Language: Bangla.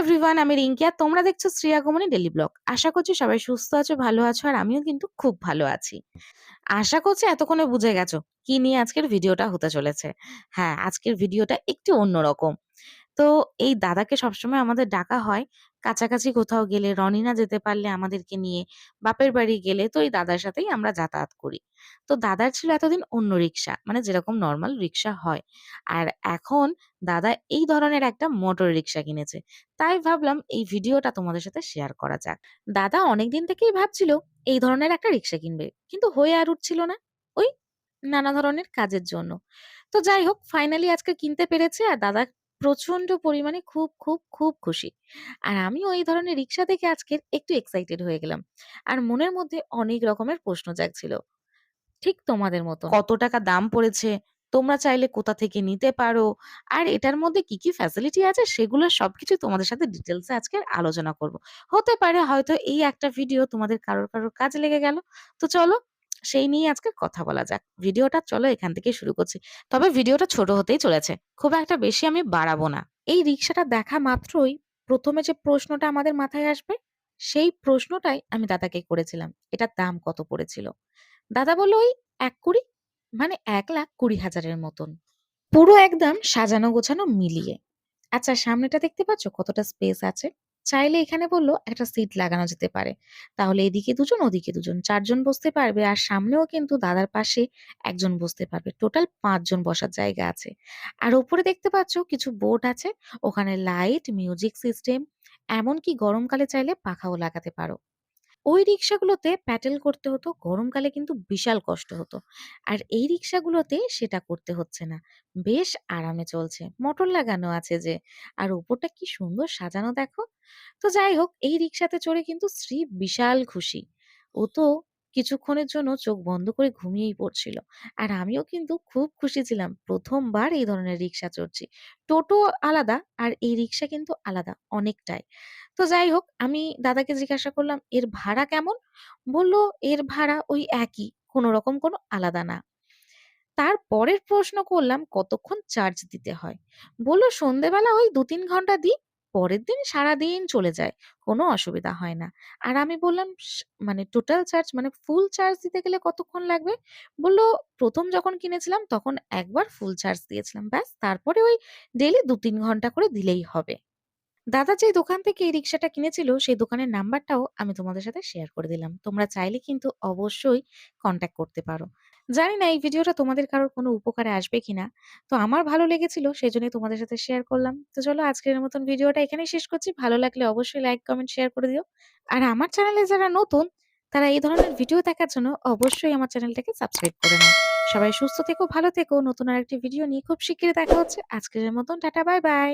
এভরিওয়ান আমি রিঙ্কি আর তোমরা দেখছ শ্রেয়া আগমনী ডেলি ব্লগ আশা করছি সবাই সুস্থ আছো, ভালো আছো আর আমিও কিন্তু খুব ভালো আছি। আশা করছি এতক্ষণে বুঝে গেছো কি নিয়ে আজকের ভিডিওটা হতে চলেছে। হ্যাঁ আজকের ভিডিওটা একটু অন্যরকম। তো এই দাদাকে সবসময় আমাদের ডাকা হয়। কাছাকাছি কোথাও গেলে রনিনা যেতে পারলে আমাদেরকে নিয়ে, বাপের বাড়ি গেলে তো এই দাদার সাথেই আমরা যাতায়াত করি। তো দাদার ছিল এতদিন অন্য রিক্সা মানে যেরকম নর্মাল রিক্সা হয়। আর এখন দাদা এই ধরনের একটা মোটর রিক্সা কিনেছে। তাই ভাবলাম এই ভিডিওটা তোমাদের সাথে শেয়ার করা যাক। দাদা অনেকদিন থেকেই ভাবছিল এই ধরনের একটা রিক্সা কিনবে, কিন্তু হয়ে আর উঠছিল না ওই নানা ধরনের কাজের জন্য। তো যাই হোক ফাইনালি আজকে কিনতে পেরেছে আর দাদা প্রচণ্ড পরিমাণে খুব খুব খুব খুশি। আর আমিও এই ধরনের রিক্সা দেখে আজকের একটু এক্সাইটেড হয়ে গেলাম। আর মনের মধ্যে অনেক রকমের প্রশ্ন জাগছিল। ঠিক তোমাদের মতো। কত টাকা দাম পড়েছে? তোমরা চাইলে কোথা থেকে নিতে পারো? আর এটার মধ্যে কি কি ফ্যাসিলিটি আছে? সেগুলো সবকিছু তোমাদের সাথে ডিটেলসে আজকে আলোচনা করব। হতে পারে হয়তো এই একটা ভিডিও তোমাদের কারোর কারোর কাজে লেগে গেল। তো চলো সেই নিয়ে আজকে কথা বলা যাক। ভিডিওটা চলো এখান থেকে শুরু করছি। তবে ভিডিওটা ছোট হতেই চলেছে। খুব একটা বেশি আমি বাড়াবো না। এই রিক্সাটা দেখা মাত্রই প্রথমে যে প্রশ্নটা আমাদের মাথায় আসবে, সেই প্রশ্নটাই আমি দাদাকে করেছিলাম। এটার দাম কত পড়েছিল? দাদা বলল, ওই এক কুড়ি মানে এক লাখ কুড়ি হাজারের মতন। পুরো একদম সাজানো গোছানো মিলিয়ে। আচ্ছা সামনেটা দেখতে পাচ্ছ? কতটা স্পেস আছে? চাইলে এখানে বলল, একটা সিট লাগানো যেতে পারে। তাহলে এদিকে দুজন, ওদিকে দুজন। চারজন বসতে পারবে আর সামনেও কিন্তু দাদার পাশে একজন বসতে পারবে। টোটাল পাঁচজন বসার জায়গা আছে। আর ওপরে দেখতে পাচ্ছ কিছু বোর্ড আছে। ওখানে লাইট, মিউজিক সিস্টেম, এমনকি গরমকালে চাইলে পাখাও লাগাতে পারো। ওই রিক্সাগুলোতে প্যাটেল করতে হতো, গরমকালে কিন্তু বিশাল কষ্ট হতো। আর এই রিক্সাগুলোতে সেটা করতে হচ্ছে না। বেশ আরামে চলছে, মোটর লাগানো আছে যে, আর উপরটা কি সুন্দর সাজানো দেখো। তো যাই হোক, এই রিক্সাতে চড়ে কিন্তু শ্রী বিশাল খুশি। ও তো কিছুক্ষণের জন্য চোখ বন্ধ করে ঘুমিয়েই পড়ছিল। আর আমিও কিন্তু খুব খুশি ছিলাম, প্রথমবার এই ধরনের রিক্সা চড়ছি। টোটো আলাদা আর এই রিক্সা কিন্তু আলাদা, অনেকটাই। তো যাই হোক, আমি দাদাকে জিজ্ঞাসা করলাম, এর ভাড়া কেমন? বলল, এর ভাড়া ওই একই, কোনো রকম কোনো আলাদা না। তার পরের প্রশ্ন করলাম, কতক্ষণ চার্জ দিতে হয়? বলল, সন্ধেবেলা ওই দু তিন ঘণ্টা দিই পরের দিন সারাদিন চলে যায়, কোনো অসুবিধা হয় না। আর আমি বললাম মানে টোটাল চার্জ মানে ফুল চার্জ দিতে গেলে কতক্ষণ লাগবে? বলল, প্রথম যখন কিনেছিলাম তখন একবার ফুল চার্জ দিয়েছিলাম, ব্যাস। তারপরে ওই ডেলি দু তিন ঘণ্টা করে দিলেই হবে। দাদা যে দোকান থেকে এই রিক্সাটা কিনেছিল, সেই দোকানের নাম্বারটাও আমি তোমাদের সাথে শেয়ার করে দিলাম। তোমরা চাইলে কিন্তু অবশ্যই কন্ট্যাক্ট করতে পারো। জানি না এই ভিডিওটা তোমাদের কারোর কোনো উপকারে আসবে কিনা। তো আমার ভালো লেগেছিল সেই জন্যই তোমাদের সাথে শেয়ার করলাম। তো চলো আজকের মতন ভিডিওটা এখানেই শেষ করছি। ভালো লাগলে অবশ্যই লাইক কমেন্ট শেয়ার করে দিও। আর আমার চ্যানেলে যারা নতুন, তারা এই ধরনের ভিডিও দেখার জন্য অবশ্যই আমার চ্যানেলটাকে সাবস্ক্রাইব করে নাও। সবাই সুস্থ থেকো, ভালো থেকো। নতুন আরেকটি ভিডিও নিয়ে খুব শিগগিরই দেখা হচ্ছে। আজকের মতন টাটা বাই বাই